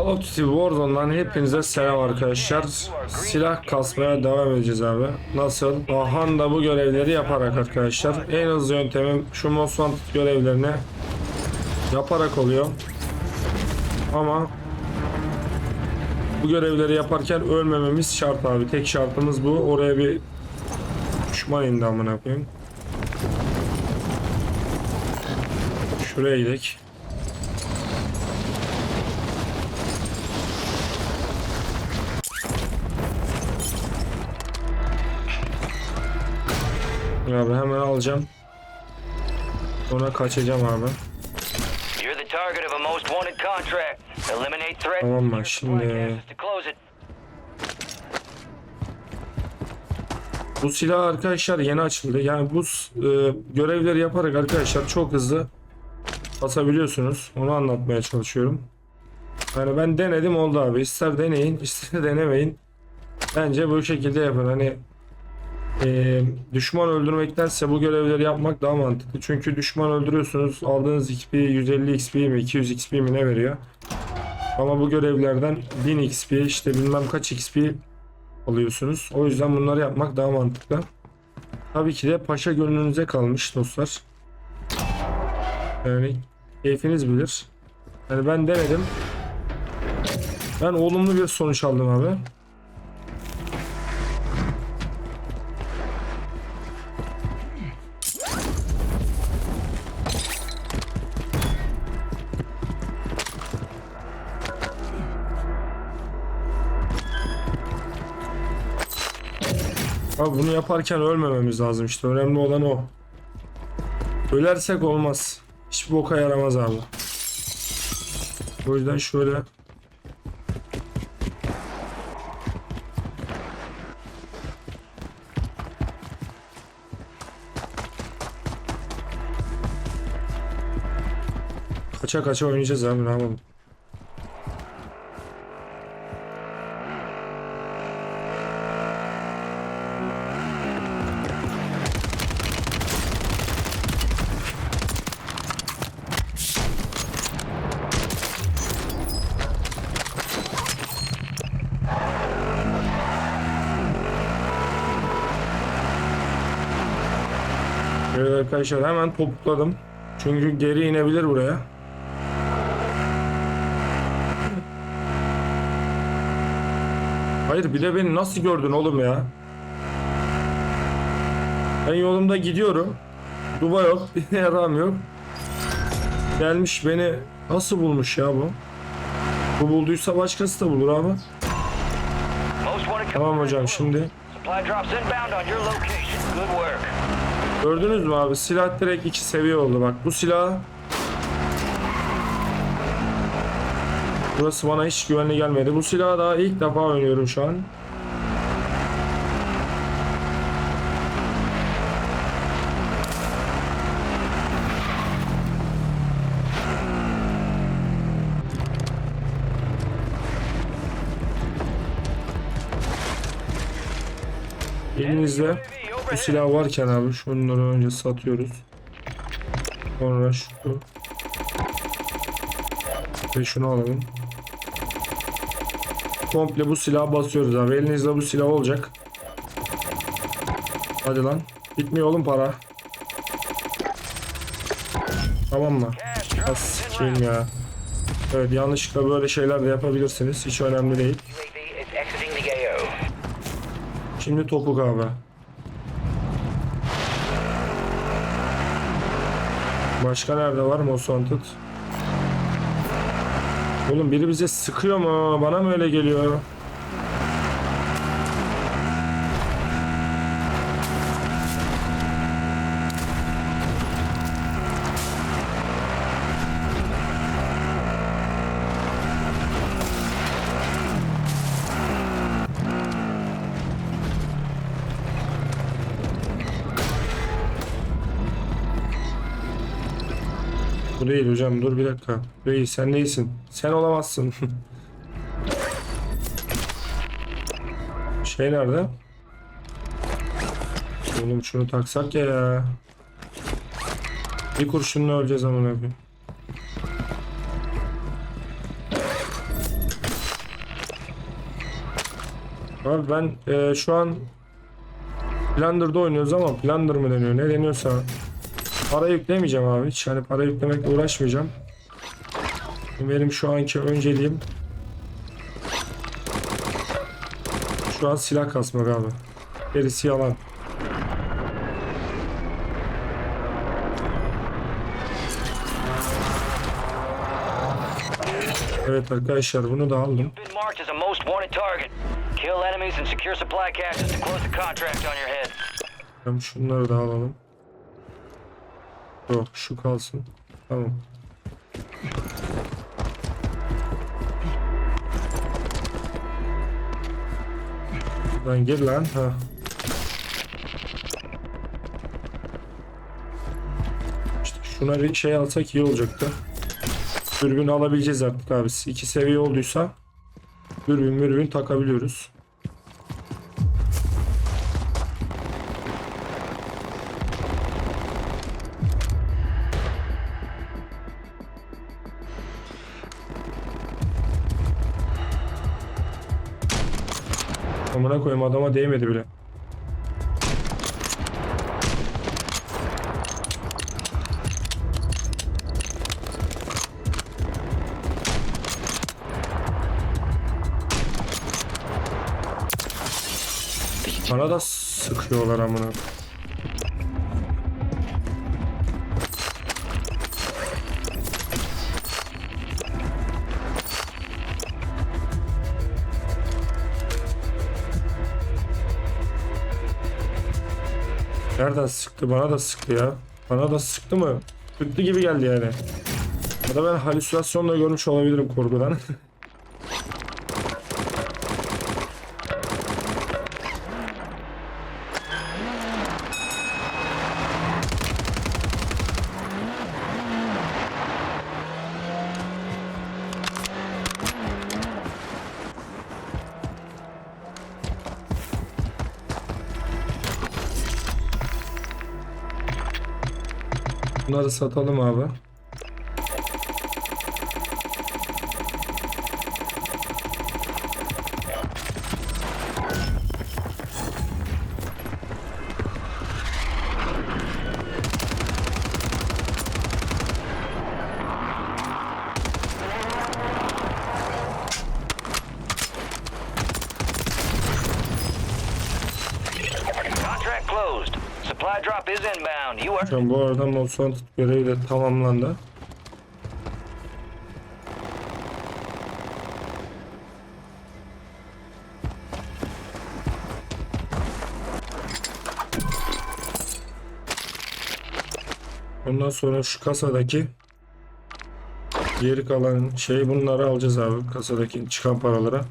Call of Duty Warzone'dan hepinize selam arkadaşlar. Silah kasmaya devam edeceğiz abi. Nasıl? Ahan da bu görevleri yaparak arkadaşlar. En hızlı yöntemim şu Most Wanted görevlerini yaparak oluyor. Ama bu görevleri yaparken ölmememiz şart abi. Tek şartımız bu. Oraya bir düşman indi amına koyayım. Şuraya gidelim. Abi hemen alacağım. Sonra kaçacağım abi. Tamam the Şimdi-. Bu silah arkadaşlar yeni açıldı. Yani bu e, görevleri yaparak arkadaşlar çok hızlı basabiliyorsunuz. Onu anlatmaya çalışıyorum. Yani ben denedim oldu abi. İster deneyin, ister denemeyin. Bence bu şekilde yapın. Hani e, düşman öldürmektense bu görevleri yapmak daha mantıklı. Çünkü düşman öldürüyorsunuz. Aldığınız XP 150 XP mi 200 XP mi ne veriyor? Ama bu görevlerden 1000 XP işte bilmem kaç XP alıyorsunuz. O yüzden bunları yapmak daha mantıklı. Tabii ki de paşa gönlünüze kalmış dostlar. Yani keyfiniz bilir. Yani ben denedim. Ben olumlu bir sonuç aldım abi. Abi bunu yaparken ölmememiz lazım işte. Önemli olan o. Ölersek olmaz. Hiçbir boka yaramaz abi. O yüzden şöyle Kaça kaça oynayacağız abi ne yapalım. Arkadaşlar hemen topladım. Çünkü geri inebilir buraya. Hayır bir de beni nasıl gördün oğlum ya? Ben yolumda gidiyorum. Duba yok, bir yaram yok. Gelmiş beni nasıl bulmuş ya bu? Bu bulduysa başkası da bulur abi. Tamam hocam şimdi. Supply drops inbound on your location. Good work. Gördünüz mü abi? Silah direkt iki seviye oldu bak. Bu silah Burası bana hiç güvenli gelmedi. Bu silahı daha ilk defa oynuyorum şu an. Elinizde bu silah varken abi şunları önce satıyoruz. Sonra şu ve şunu alalım. Komple bu silahı basıyoruz abi. Elinizde bu silah olacak. Hadi lan. Bitmiyor oğlum para. Tamam mı? Az sikeyim ya. Evet yanlışlıkla böyle şeyler de yapabilirsiniz. Hiç önemli değil. Şimdi topuk abi. Başka nerede var Most Wanted? Oğlum biri bize sıkıyor mu? Bana mı öyle geliyor? değil hocam dur bir dakika. Reis sen değilsin. Sen olamazsın. şey nerede? Oğlum şunu taksak ya ya. Bir kurşunla öleceğiz aman abi. Abi ben e, şu an Blender'da oynuyoruz ama Blender mı deniyor ne deniyorsa para yüklemeyeceğim abi hiç hani para yüklemekle uğraşmayacağım. Benim şu anki önceliğim şu an silah kasmak abi. Gerisi yalan. Evet arkadaşlar bunu da aldım. Şunları da alalım. Yok şu kalsın. Tamam. Buradan gir lan. Ha. İşte şuna bir şey alsak iyi olacaktı. Dürbün alabileceğiz artık abi. İki seviye olduysa dürbün mürbün takabiliyoruz. Amına koyayım adama değmedi bile. Bana da sıkıyorlar amına. Nereden sıktı? Bana da sıktı ya. Bana da sıktı mı? Sıktı gibi geldi yani. Ya da ben halüsinasyonla görmüş olabilirim korkudan. Bunları satalım abi. An bu arada Monsanto görevi de tamamlandı. Ondan sonra şu kasadaki geri kalan şey bunları alacağız abi kasadaki çıkan paralara.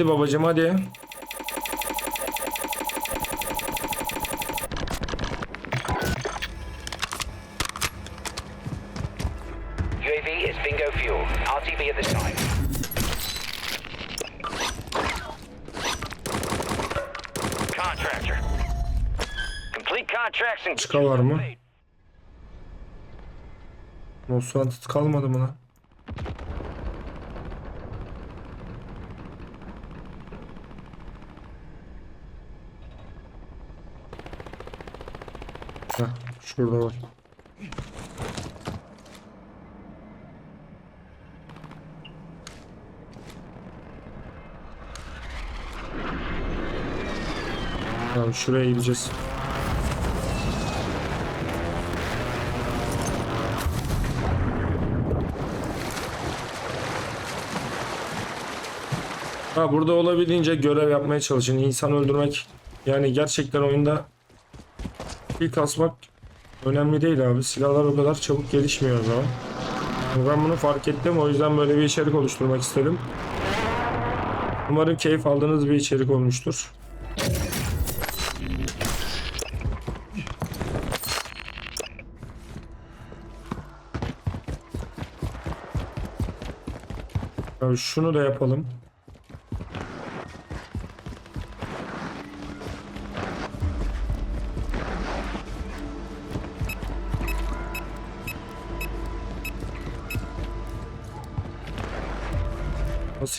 Hadi babacım hadi. UAV is bingo fuel. RTV at this time. contractor. Complete contracts and Çıka var mı? Monsanto kalmadı mı lan? Şurada var. Tamam şuraya gideceğiz. Ha burada olabildiğince görev yapmaya çalışın. İnsan öldürmek yani gerçekten oyunda bir kasmak Önemli değil abi. Silahlar o kadar çabuk gelişmiyor o zaman. Ben bunu fark ettim. O yüzden böyle bir içerik oluşturmak istedim. Umarım keyif aldığınız bir içerik olmuştur. Abi şunu da yapalım.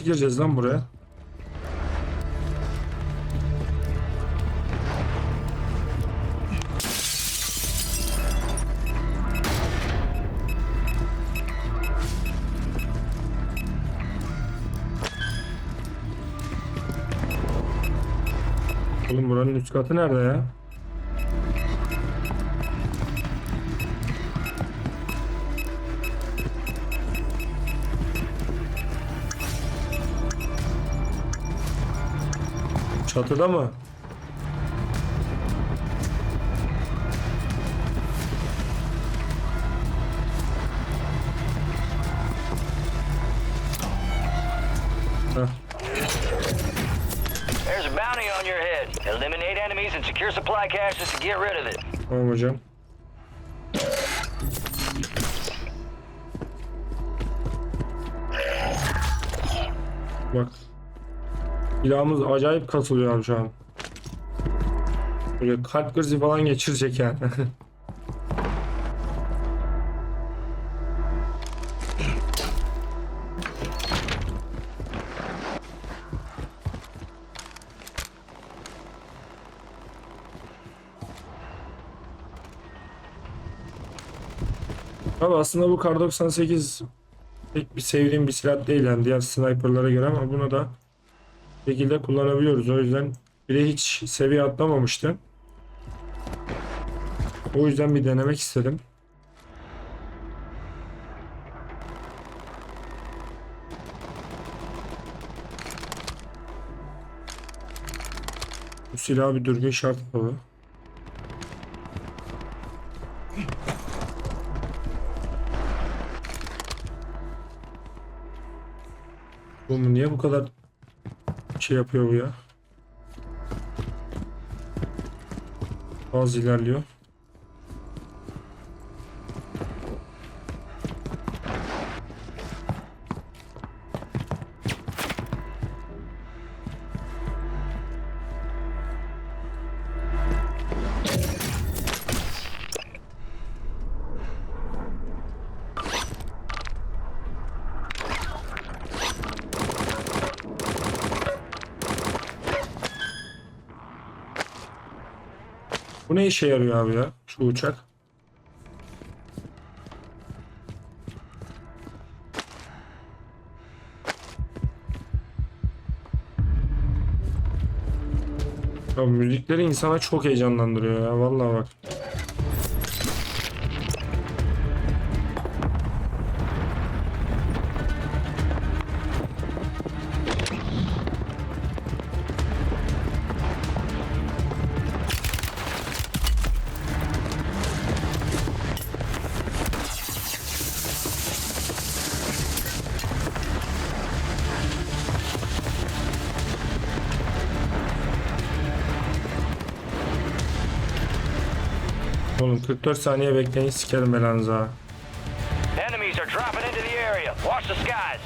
Nasıl gireceğiz lan buraya? Oğlum buranın üst katı nerede ya? Çatıda mı? There's a bounty on your head. Eliminate enemies and secure supply caches to get rid of it. Tamam hocam. Bak. Silahımız acayip kasılıyor abi şu an. Böyle kalp krizi falan geçirecek yani. Abi aslında bu Kar 98 pek bir sevdiğim bir silah değil yani diğer sniperlara göre ama bunu da şekilde kullanabiliyoruz. O yüzden bile hiç seviye atlamamıştı. O yüzden bir denemek istedim. Bu silah bir dürbün şart tabii. Oğlum niye bu kadar şey yapıyor bu ya? Az ilerliyor. Bu ne işe yarıyor abi ya? Şu uçak. Ya müzikleri insana çok heyecanlandırıyor ya vallahi bak. Oğlum 44 saniye bekleyin sikerim belanızı ha. Enemies are dropping into the area. Watch the skies.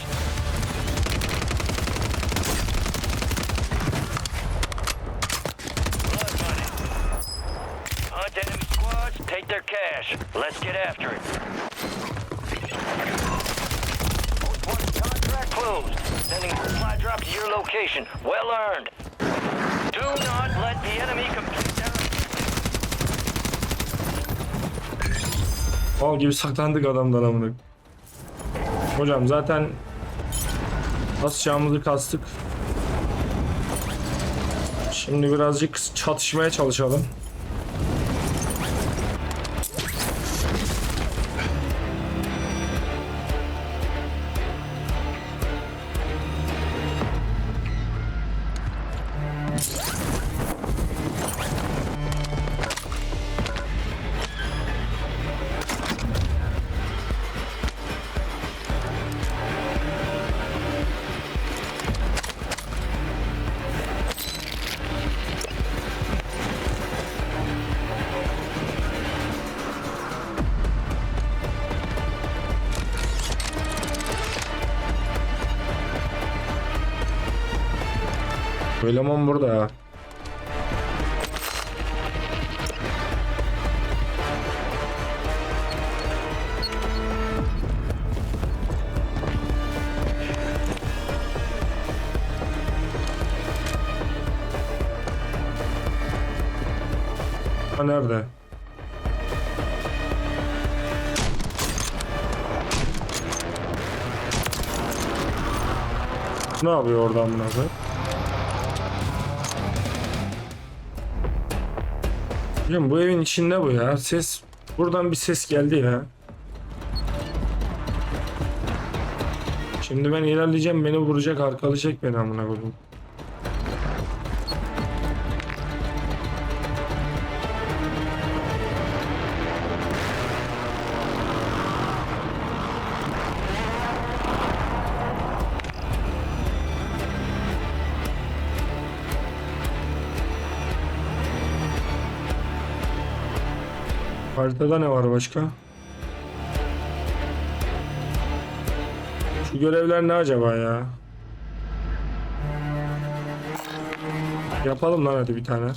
Hunt enemy squads, take their cash. Let's get after it. Contract closed. Sending supply drop to your location. Well earned. Do not let the enemy complete Mal gibi saklandık adamdan amına. Hocam zaten basacağımızı kastık. Şimdi birazcık çatışmaya çalışalım. Eleman burada ha. Ha nerede? Ne yapıyor oradan bunlar? Hocam bu evin içinde bu ya. Ses buradan bir ses geldi ya. Şimdi ben ilerleyeceğim beni vuracak arkalayacak beni amına koyayım. Haritada ne var başka? Şu görevler ne acaba ya? Yapalım lan hadi bir tane.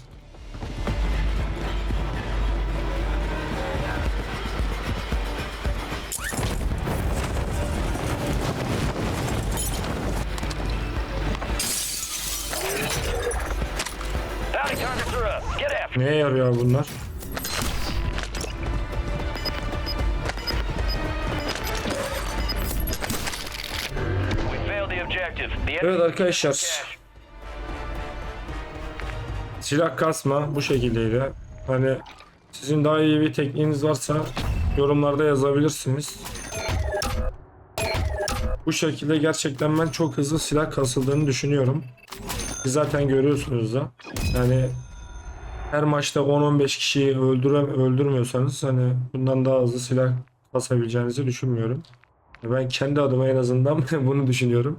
Neye yarıyor bunlar? Evet arkadaşlar. Silah kasma bu şekildeydi. Hani sizin daha iyi bir tekniğiniz varsa yorumlarda yazabilirsiniz. Bu şekilde gerçekten ben çok hızlı silah kasıldığını düşünüyorum. Siz zaten görüyorsunuz da. Yani her maçta 10-15 kişiyi öldüre, öldürmüyorsanız hani bundan daha hızlı silah kasabileceğinizi düşünmüyorum. Ben kendi adıma en azından bunu düşünüyorum.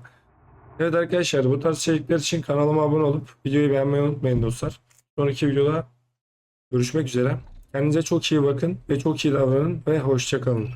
Evet arkadaşlar bu tarz içerikler için kanalıma abone olup videoyu beğenmeyi unutmayın dostlar. Sonraki videoda görüşmek üzere. Kendinize çok iyi bakın ve çok iyi davranın ve hoşça kalın.